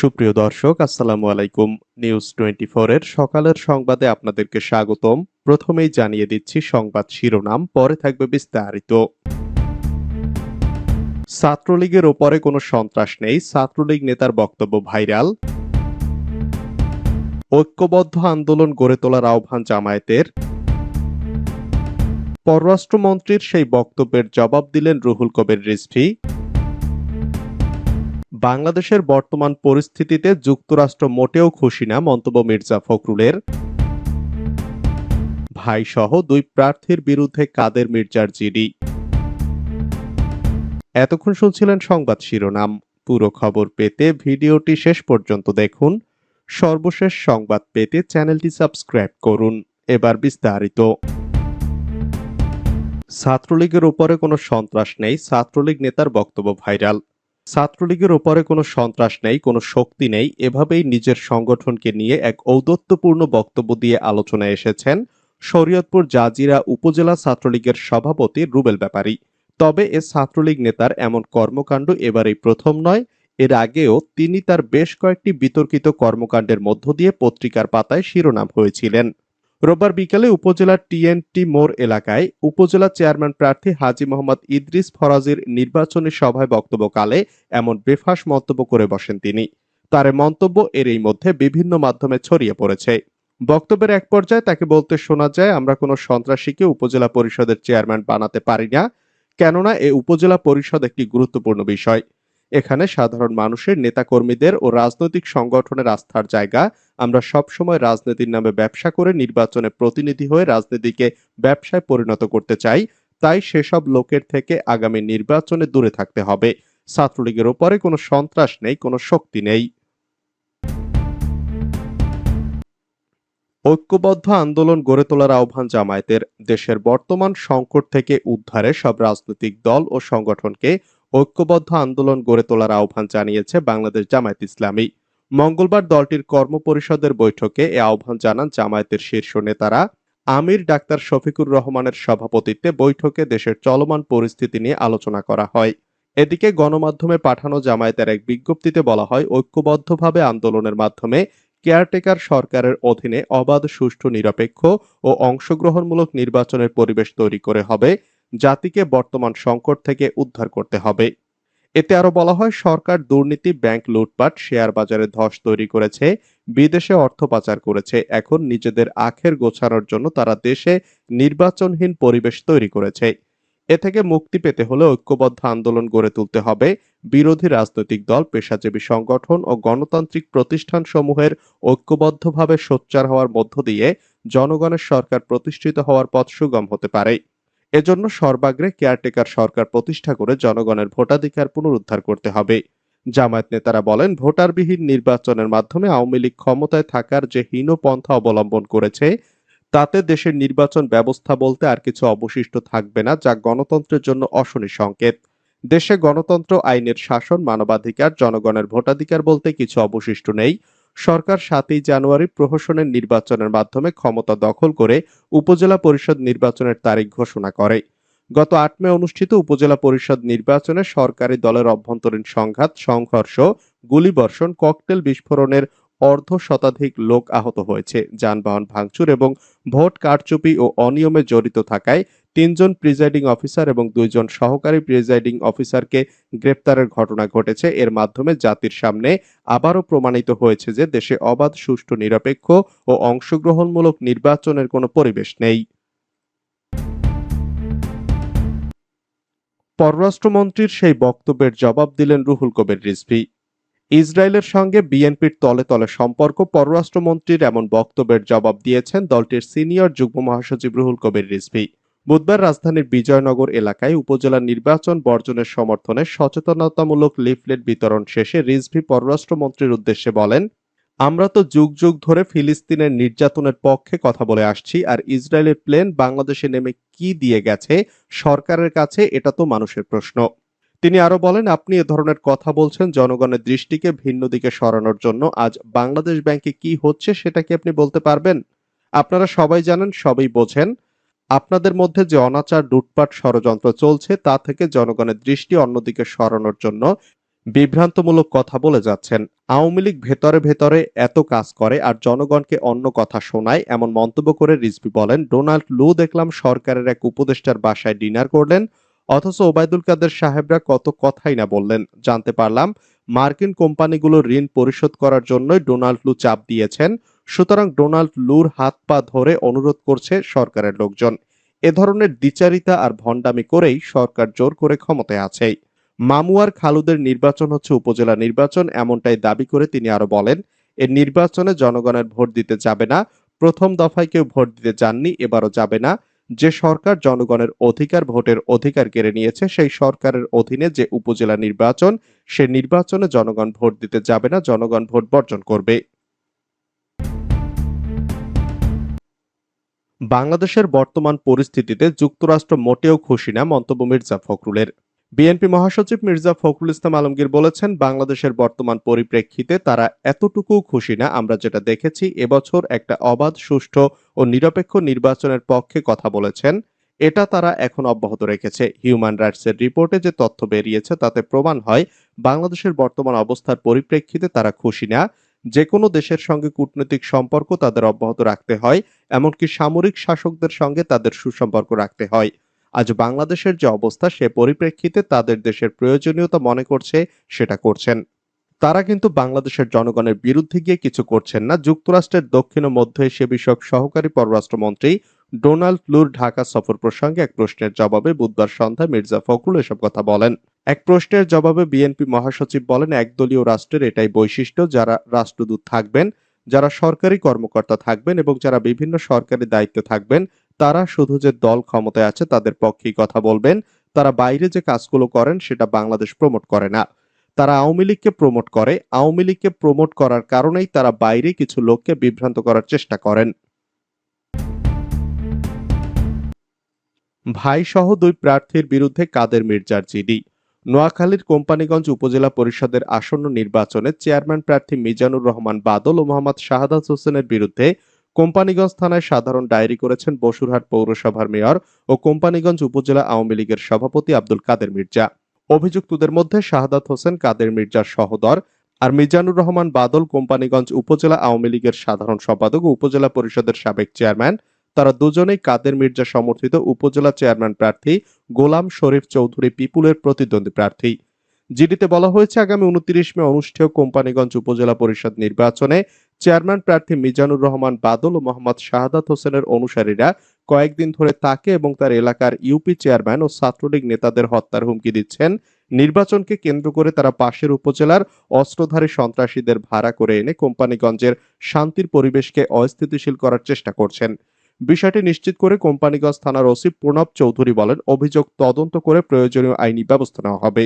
সুপ্রিয় দর্শক, আসসালামু আলাইকুম। নিউজ টোয়েন্টি এর সকালের সংবাদে আপনাদেরকে স্বাগতম। প্রথমেই জানিয়ে দিচ্ছি সংবাদ শিরোনাম, পরে থাকবে বিস্তারিত। ছাত্রলীগের ওপরে কোনো সন্ত্রাস নেই, ছাত্রলীগ নেতার বক্তব্য ভাইরাল। ঐক্যবদ্ধ আন্দোলন গড়ে তোলার আহ্বান জামায়াতের। পররাষ্ট্রমন্ত্রীর সেই বক্তব্যের জবাব দিলেন রুহুল কবির রিজভী। বাংলাদেশের বর্তমান পরিস্থিতিতে যুক্তরাষ্ট্র মোটেও খুশি না, মন্তব্য মির্জা ফখরুলের। ভাই সহ দুই প্রার্থীর বিরুদ্ধে কাদের মির্জার জিডি? এতক্ষণ শুনছিলেন সংবাদ শিরোনাম। পুরো খবর পেতে ভিডিওটি শেষ পর্যন্ত দেখুন। সর্বশেষ সংবাদ পেতে চ্যানেলটি সাবস্ক্রাইব করুন। এবার বিস্তারিত। ছাত্রলীগের উপরে কোনো সন্ত্রাস নেই, ছাত্রলীগ নেতার বক্তব্য ভাইরাল। ছাত্রলীগের ওপরে কোনো সন্ত্রাস নেই, কোনো শক্তি নেই, এভাবেই নিজের সংগঠনকে নিয়ে এক ঔদত্যপূর্ণ বক্তব্য দিয়ে আলোচনায় এসেছেন শরীয়তপুর জাজিরা উপজেলা ছাত্রলীগের সভাপতি রুবেল ব্যাপারী। তবে এ ছাত্রলীগ নেতার এমন কর্মকাণ্ড এবারেই প্রথম নয়, এর আগেও তিনি তার বেশ কয়েকটি বিতর্কিত কর্মকাণ্ডের মধ্য দিয়ে পত্রিকার পাতায় শিরোনাম হয়েছিলেন। রোববার বিকালে উপজেলার টিএনটি মোড় এলাকায় উপজেলা চেয়ারম্যান প্রার্থী হাজি মোহাম্মদ ইদ্রিস ফরাজির নির্বাচনী সভায় বক্তব্যকালে এমন বেফাস মন্তব্য করে বসেন তিনি। তার মন্তব্য এর এই মধ্যে বিভিন্ন মাধ্যমে ছড়িয়ে পড়েছে। বক্তব্যের এক পর্যায়ে তাকে বলতে শোনা যায়, আমরা কোনো সন্ত্রাসীকে উপজেলা পরিষদের চেয়ারম্যান বানাতে পারি না, কেননা এ উপজেলা পরিষদ একটি গুরুত্বপূর্ণ বিষয়। এখানে সাধারণ মানুষের নেতাকর্মীদের ও রাজনৈতিক সংগঠনের আস্থার জায়গা। আমরা সবসময় রাজনীতির নামে ব্যবসা করে নির্বাচনে প্রতিনিধি হয়ে রাজনীতিকে ব্যবসায় পরিণত করতে চাই। তাই সেসব লোকের থেকে আগামী নির্বাচনে দূরে থাকতে হবে। ছাত্রলীগের ওপরে কোনো সন্ত্রাস নেই, কোনো শক্তি নেই। ঐক্যবদ্ধ আন্দোলন গড়ে তোলার আহ্বান জামায়াতের। দেশের বর্তমান সংকট থেকে উদ্ধারে সব রাজনৈতিক দল ও সংগঠনকে ঐক্যবদ্ধ আন্দোলন গড়ে তোলার আহ্বান জানিয়েছে বাংলাদেশ জামায়াত ইসলামী। মঙ্গলবার দলটির কর্মপরিষদের বৈঠকে এ আহ্বান জানান জামায়াতের শীর্ষ নেতারা। আমির ডাক্তার শফিকুর রহমানের সভাপতিত্বে বৈঠকে দেশের চলমান পরিস্থিতি নিয়ে আলোচনা করা হয়। এদিকে গণমাধ্যমে পাঠানো জামায়াতের এক বিজ্ঞপ্তিতে বলা হয়, ঐক্যবদ্ধভাবে আন্দোলনের মাধ্যমে কেয়ারটেকার সরকারের অধীনে অবাধ, সুষ্ঠু, নিরপেক্ষ ও অংশগ্রহণমূলক নির্বাচনের পরিবেশ তৈরি করে হবে। জাতিকে বর্তমান সংকট থেকে উদ্ধার করতে হবে। এতে আরও বলা হয়, সরকার দুর্নীতি, ব্যাংক লুটপাট, শেয়ার বাজারে ধস তৈরি করেছে, বিদেশে অর্থ পাচার করেছে। এখন নিজেদের আখের গোছানোর জন্য তারা দেশে নির্বাচনহীন পরিবেশ তৈরি করেছে। এ থেকে মুক্তি পেতে হলে ঐক্যবদ্ধ আন্দোলন গড়ে তুলতে হবে। বিরোধী রাজনৈতিক দল, পেশাজীবী সংগঠন ও গণতান্ত্রিক প্রতিষ্ঠান সমূহের ঐক্যবদ্ধভাবে সোচ্চার হওয়ার মধ্য দিয়ে জনগণের সরকার প্রতিষ্ঠিত হওয়ার পথ সুগম হতে পারে। এজন্য সর্বাগ্রে কেয়ারটেকার সরকার প্রতিষ্ঠা করে জনগণের ভোটাধিকার পুনরুদ্ধার করতে হবে। জামায়াত নেতারা বলেন, ভোটারবিহীন নির্বাচনের মাধ্যমে আওয়ামী লীগ ক্ষমতায় থাকার যে হীন পন্থা অবলম্বন করেছে, তাতে দেশের নির্বাচন ব্যবস্থা বলতে আর কিছু অবশিষ্ট থাকবে না, যা গণতন্ত্রের জন্য অশনি সংকেত। দেশে গণতন্ত্র, আইনের শাসন, মানবাধিকার, জনগণের ভোটাধিকার বলতে কিছু অবশিষ্ট নেই। সরকার সাতই জানুয়ারি প্রহসনের নির্বাচনের মাধ্যমে ক্ষমতা দখল করে উপজেলা পরিষদ নির্বাচনের তারিখ ঘোষণা করে। গত আট মে অনুষ্ঠিত উপজেলা পরিষদ নির্বাচনে সরকারি দলের অভ্যন্তরীণ সংঘাত, সংঘর্ষ, গুলিবর্ষণ, ককটেল বিস্ফোরণের অর্ধ শতাধিক লোক আহত হয়েছে। যানবাহন ভাঙচুর এবং ভোট কারচুপি ও অনিয়মে জড়িত থাকায় তিনজন প্রিজাইডিং অফিসার এবং দুইজন সহকারী প্রিজাইডিং অফিসারকে গ্রেপ্তারের ঘটনা ঘটেছে। এর মাধ্যমে জাতির সামনে আবারও প্রমাণিত হয়েছে যে দেশে অবাধ, সুষ্ঠু, নিরপেক্ষ ও অংশগ্রহণমূলক নির্বাচনের কোনো পরিবেশ নেই। পররাষ্ট্রমন্ত্রীর সেই বক্তব্যের জবাব দিলেন রুহুল কবির রিজভি। ইসরায়েলের সঙ্গে বিএনপির তলে তলে সম্পর্ক, পররাষ্ট্রমন্ত্রীর এমন বক্তব্যের জবাব দিয়েছেন দলটির সিনিয়র যুগ্ম মহাসচিব রুহুল কবির রিজভী। বুধবার রাজধানীর বিজয়নগর এলাকায় উপজেলা নির্বাচন বর্জনের সমর্থনে সচেতনতামূলক লিফলেট বিতরণ শেষে রিজভী পররাষ্ট্রমন্ত্রীর উদ্দেশ্যে বলেন, আমরা তো যুগ যুগ ধরে ফিলিস্তিনের নির্যাতনের পক্ষে কথা বলে আসছি, আর ইসরায়েলের প্লেন বাংলাদেশে নেমে কি দিয়ে গেছে সরকারের কাছে এটা তো মানুষের প্রশ্ন। তিনি আরও বলেন, আপনি এ ধরনের কথা বলছেন জনগণের দৃষ্টিকে ভিন্ন দিকে সরানোর জন্য। আজ বাংলাদেশ ব্যাংকে কি হচ্ছে সেটা কি আপনি বলতে পারবেন? আপনারা সবাই জানেন, সবাই বোঝেন। আপনাদের মধ্যে যে অনাচার, লুটপাট ষড়যন্ত্র চলছে, তা থেকে জনগণের দৃষ্টি অন্যদিকে সরানোর জন্য বিভ্রান্তমূলক কথা বলে যাচ্ছেন। আওয়ামী লীগ ভেতরে ভেতরে এত কাজ করে আর জনগণকে অন্য কথা শোনায় এমন মন্তব্য করে রিজভি বলেন, ডোনাল্ড লু দেখলাম সরকারের এক উপদেষ্টার বাসায় ডিনার করলেন, অথচ ওবায়দুল কাদের সাহেবরা কত কথাই না বললেন। জানতে পারলাম, মার্কিন কোম্পানিগুলো ঋণ পরিশোধ করার জন্যই ডোনাল্ড লু চাপ দিয়েছেন। সুতরাং ডোনাল্ড লুর হাত পা ধরে অনুরোধ করছে সরকারের লোকজন। এ ধরনের দ্বিচারিতা আর ভণ্ডামি করেই সরকার জোর করে ক্ষমতায় আছে। মামুয়ার খালুদের নির্বাচন হচ্ছে উপজেলা নির্বাচন, এমনটাই দাবি করে তিনি আরও বলেন, এ নির্বাচনে জনগণের ভোট দিতে যাবে না, প্রথম দফায় কেউ ভোট দিতে যাননি, এবারও যাবে না। যে সরকার জনগণের অধিকার, ভোটের অধিকার কেড়ে নিয়েছে, সেই সরকারের অধীনে যে উপজেলা নির্বাচন, সে নির্বাচনে জনগণ ভোট দিতে যাবে না, জনগণ ভোট বর্জন করবে। বাংলাদেশের বর্তমান পরিস্থিতিতে যুক্তরাষ্ট্র মোটেও খুশি না, মন্তব্য মির্জা ফখরুলের। বিএনপি মহাসচিব মির্জা ফখরুল ইসলাম আলমগীর বলেছেন, বাংলাদেশের বর্তমান পরিপ্রেক্ষিতে তারা এতটুকু খুশি না, আমরা যেটা দেখেছি, এবছর একটা অবাধ, সুষ্ঠু ও নিরপেক্ষ নির্বাচনের পক্ষে কথা বলেছেন। এটা তারা এখন অব্যাহত রেখেছে। হিউম্যান রাইটসের রিপোর্টে যে তথ্য বেরিয়েছে, তাতে প্রমাণ হয়, বাংলাদেশের বর্তমান অবস্থার পরিপ্রেক্ষিতে তারা খুশি না। যে কোনো দেশের সঙ্গে কূটনৈতিক সম্পর্ক তাদের অব্যাহত রাখতে হয়, এমনকি সামরিক শাসকদের সঙ্গে তাদের সুসম্পর্ক রাখতে হয়। আজ বাংলাদেশের যে অবস্থা, সে পরিপ্রেক্ষিতে তাদের দেশের প্রয়োজনীয়তা মনে করছে, সেটা করছেন। তারা কিন্তু বাংলাদেশের জনগণের বিরুদ্ধে গিয়ে কিছু করছেন না। যুক্তরাষ্ট্রের দক্ষিণ ও মধ্য এশিয়া বিষয়ক সহকারী পররাষ্ট্রমন্ত্রী ডোনাল্ড লুর ঢাকা সফর প্রসঙ্গে এক প্রশ্নের জবাবে বুধবার সন্ধ্যায় মির্জা ফখরুল এসব কথা বলেন। এক প্রশ্নের জবাবে বিএনপি মহাসচিব বলেন, একদলীয় রাষ্ট্রের এটাই বৈশিষ্ট্য, যারা রাষ্ট্রদূত থাকবেন, যারা সরকারি কর্মকর্তা থাকবেন এবং যারা বিভিন্ন সরকারি দায়িত্বে থাকবেন, তারা শুধু যে দল ক্ষমতায় আছে তাদের পক্ষেই কথা বলবেন। তারা বাইরে যে কাজগুলো করেন সেটা বাংলাদেশ প্রমোট করে না। তারা আওয়ামী লীগকে প্রমোট করে। আওয়ামী লীগকে প্রমোট করার কারণেই তারা বাইরে কিছু লোককে বিভ্রান্ত করার চেষ্টা করেন। ভাই সহ দুই প্রার্থীর বিরুদ্ধে কাদের মির্জার জিডি? নোয়াখালীর কোম্পানীগঞ্জ উপজেলা পরিষদের আসন্ন নির্বাচনে চেয়ারম্যান প্রার্থী মিজানুর রহমান বাদল ও মোহাম্মদ শাহাদাত হোসেনের বিরুদ্ধে কোম্পানীগঞ্জ থানায় সাধারণ ডায়েরি করেছেন বসুরহাট পৌরসভার মেয়র ও কোম্পানীগঞ্জ উপজেলা আওয়ামী লীগের সভাপতি আব্দুল কাদের মির্জা। অভিযুক্তদের মধ্যে শাহাদাত হোসেন, কাদের মির্জার সহদর আর মিজানুর রহমান বাদল কোম্পানীগঞ্জ উপজেলা আওয়ামী লীগের সাধারণ সম্পাদক ও উপজেলা পরিষদের সাবেক চেয়ারম্যান তারা দুজনেই কাদের মির্জা সমর্থিত উপজেলা চেয়ারম্যান প্রার্থী গোলাম শরীফ চৌধুরী পিপুলের প্রতিদ্বন্দ্বী প্রার্থী। জিডিতে বলা হয়েছে, আগামী উনত্রিশ মে অনুষ্ঠেয় কোম্পানিগঞ্জ উপজেলা পরিষদ নির্বাচনে চেয়ারম্যান প্রার্থী মিজানুর রহমান বাদল ও মোহাম্মদ শাহাদাত হোসেনের অনুসারীরা কয়েকদিন ধরে তাকে এবং তার এলাকার ইউপি চেয়ারম্যান ও ছাত্রলীগ নেতাদের হত্যার হুমকি দিচ্ছেন। নির্বাচনকে কেন্দ্র করে তারা পাশের উপজেলার অস্ত্রধারী সন্ত্রাসীদের ভাড়া করে এনে কোম্পানিগঞ্জের শান্তির পরিবেশকে অস্থিতিশীল করার চেষ্টা করছেন। বিষয়টি নিশ্চিত করে কোম্পানিগঞ্জ থানার ওসি প্রণব চৌধুরী বলেন, অভিযোগ তদন্ত করে প্রয়োজনীয় আইনি ব্যবস্থা নেওয়া হবে।